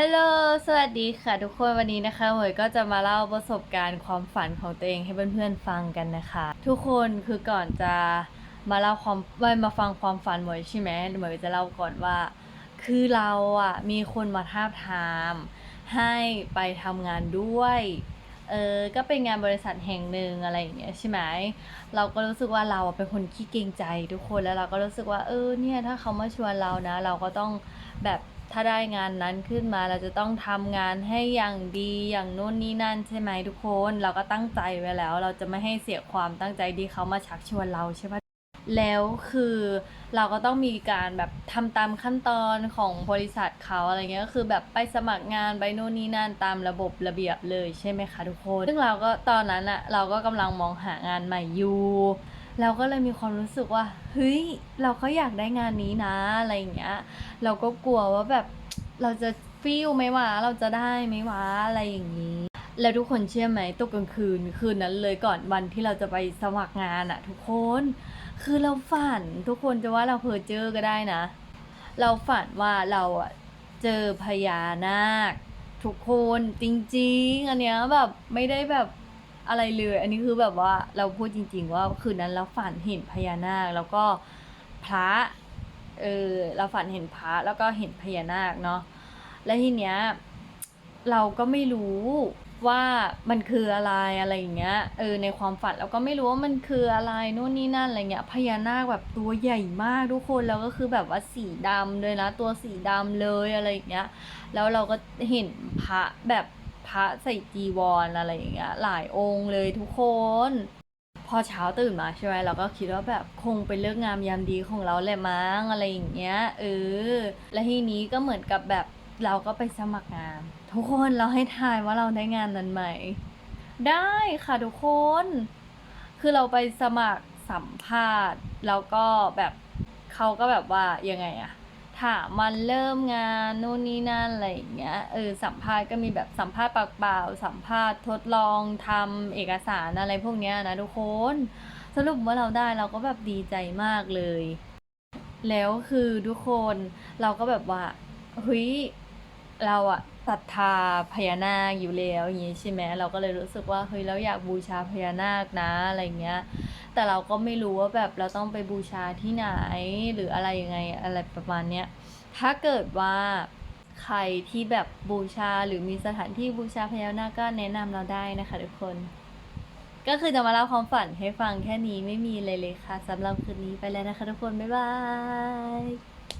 ฮัลโหล สวัสดีค่ะทุกคนวันนี้นะคะหมวยก็จะมาเล่าประสบการณ์ความฝันของตัวเองให้เพื่อนๆฟังกันนะคะ ทุกคนคือก่อนจะมาเล่าความไม่มาฟังความฝันหมวยใช่ไหมหมวยจะเล่าก่อนว่า คือเราอะมีคนมาท้าบทามให้ไปทำงานด้วยเออก็เป็นงานบริษัทแห่งหนึ่งอะไรอย่างเงี้ยใช่ไหมเราก็รู้สึกว่าเราอะเป็นคนขี้เกรงใจทุกคนแล้วเราก็รู้สึกว่าเออเนี่ยถ้าเขามาชวนเรานะ เราก็ต้องแบบ ถ้าได้งานนั้นขึ้นมาเราจะต้องทำงานให้อย่างดีอย่างนู่นนี่นั่นใช่ไหมทุกคน เราก็ตั้งใจไว้แล้ว เราจะไม่ให้เสียความตั้งใจที่เขามาชักชวนเราใช่ปะแล้วคือเราก็ต้องมีการแบบทำตามขั้นตอนของบริษัทเขาอะไรเงี้ยก็คือแบบไปสมัครงานไปนู่นนี่นั่นตามระบบระเบียบเลยใช่ไหมคะทุกคน ซึ่งเราก็ตอนนั้นอะเราก็กำลังมองหางานใหม่อยู่ เราก็เลยมีความรู้สึกว่าเฮ้ยเราก็อยากได้งานนี้นะอะไรอย่างเงี้ย เราก็กลัวว่าแบบเราจะฟิลไหมวะเราจะได้ไหมวะอะไรอย่างนี้ แล้วทุกคนเชื่อไหมตกกลางคืนคืนนั้นเลยก่อนวันที่เราจะไปสมัครงานอะทุกคน คือเราฝันทุกคนจะว่าเราเพอเจอก็ได้นะ เราฝันว่าเราอะเจอพญานาคทุกคนจริงๆ อันเนี้ยแบบไม่ได้แบบ อะไรเลย อันนี้คือแบบว่าเราพูดจริง ๆ ว่าคืนนั้นเราฝันเห็นพญานาค แล้วก็พระเออเราฝันเห็นพระแล้วก็เห็นพญานาคเนาะและทีเนี้ยเราก็ไม่รู้ว่ามันคืออะไรอะไรอย่างเงี้ยเออในความฝันเราก็ไม่รู้ว่ามันคืออะไรนู่นนี่นั่นอะไรเงี้ยพญานาคแบบตัวใหญ่มากทุกคนแล้วก็คือแบบว่าสีดำเลยนะ ตัวสีดำเลยอะไรอย่างเงี้ยแล้วเราก็เห็นพระแบบ พระใส่จีวรอะไรอย่างเงี้ยหลายองค์เลยทุกคน พอเช้าตื่นมาใช่ไหมเราก็คิดว่าแบบคงเป็นเรื่องงามยามดีของเราแหละมั้งอะไรอย่างเงี้ยเออและทีนี้ก็เหมือนกับแบบเราก็ไปสมัครงาน ทุกคนเราให้ทายว่าเราได้งานนั้นไหมได้ค่ะทุกคน คือเราไปสมัครสัมภาษณ์ แล้วก็แบบเขาก็แบบว่ายังไงอะ ถามมันเริ่มงานนู่นนี่นั่นอะไรอย่างเงี้ยเออสัมภาษณ์ก็มีแบบสัมภาษณ์ปากเปล่า สัมภาษณ์ทดลองทำเอกสารอะไรพวกเนี้ยนะทุกคน สรุปว่าเราได้เราก็แบบดีใจมากเลย แล้วคือทุกคนเราก็แบบว่าเฮ้ยเราอะ ศรัทธาพญานาคอยู่แล้วอย่างงี้ใช่ไหมเราก็เลยรู้สึกว่าเฮ้ยเราอยากบูชาพญานาคนะอะไรเงี้ย แต่เราก็ไม่รู้ว่าแบบเราต้องไปบูชาที่ไหนหรืออะไรยังไงอะไรประมาณเนี้ยถ้าเกิดว่าใครที่แบบบูชาหรือมีสถานที่บูชาพญานาคก็แนะนำเราได้นะคะทุกคน ก็คือจะมาเล่าความฝันให้ฟังแค่นี้ไม่มีเลยเลยค่ะสำหรับคืนนี้ไปแล้วนะคะทุกคน บ๊ายบาย